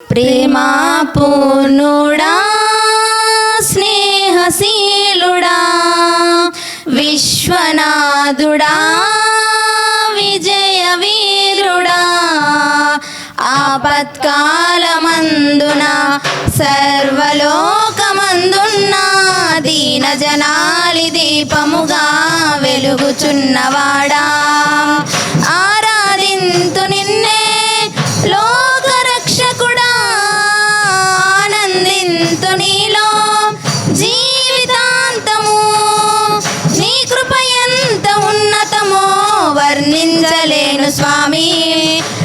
ప్రేమా పూర్ణుడా స్నేహశీలుడా విశ్వనాథుడా విజయ వీరుడా ఆపత్కాలమందున సర్వలోకమందున్న దీన జనాలి దీపముగా వెలుగుచున్నవాడా. ఆరాధింతుని వర్ణించలేను స్వామి.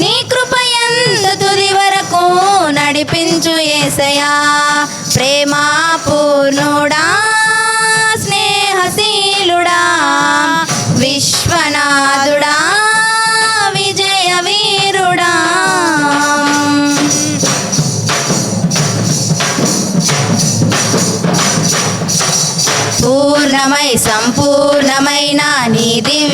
నీ కృప ఎంత తుది వరకు నడిపించు ఏసయా. ప్రేమా పూర్ణుడా స్నేహశీలుడా విశ్వనాథుడా విజయ వీరుడా. పూర్ణమై సంపూర్ణమైన నీ దివ్య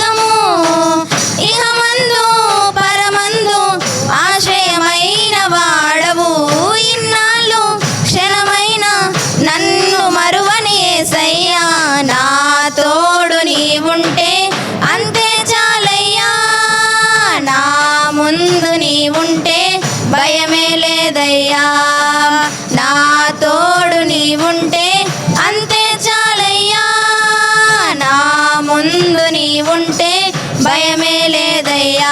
నీవుంటే అంతే చాలయ్యా. నా ముందు నీవుంటే భయమే లేదయ్యా.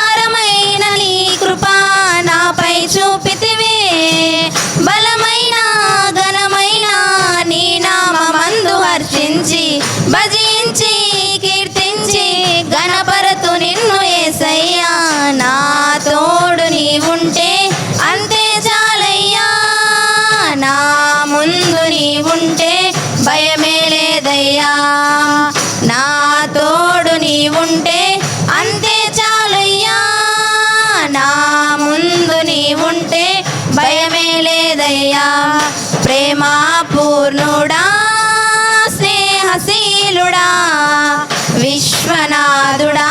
భయమే లేదయ్యా నా తోడు నీవుంటే అంతే చాలయ్యా. నా ముందు నీవుంటే భయమే లేదయ్యా ప్రేమా పూర్ణుడా స్నేహశీలుడా విశ్వనాథుడా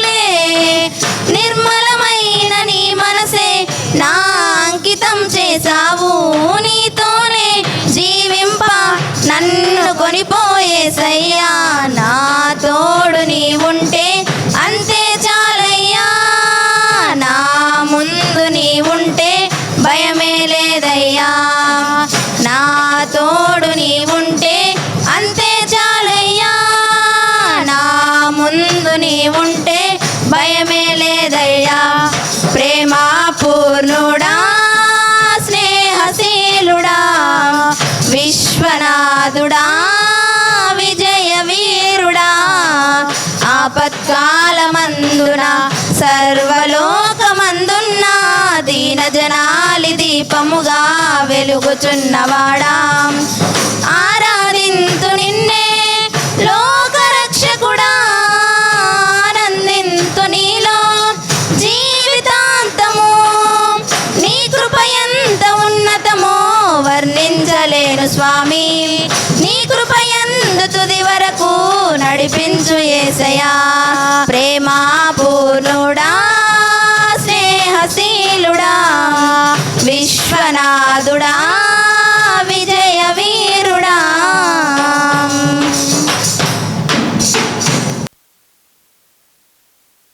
కాలమందున సర్వలోకమందున్న దీన జనాలి దీపముగా వెలుగుచున్నవాడా. ఆరాధింతు నిన్నే లోకరక్షకుడా ఆనందింతు నీలో జీవితాంతము. నీ కృప ఎంత ఉన్నతమో వర్ణించలేను స్వామి. నీ కృప ఎందు తుది వరకు నడిపించు ఏసయా విశ్వనాథుడా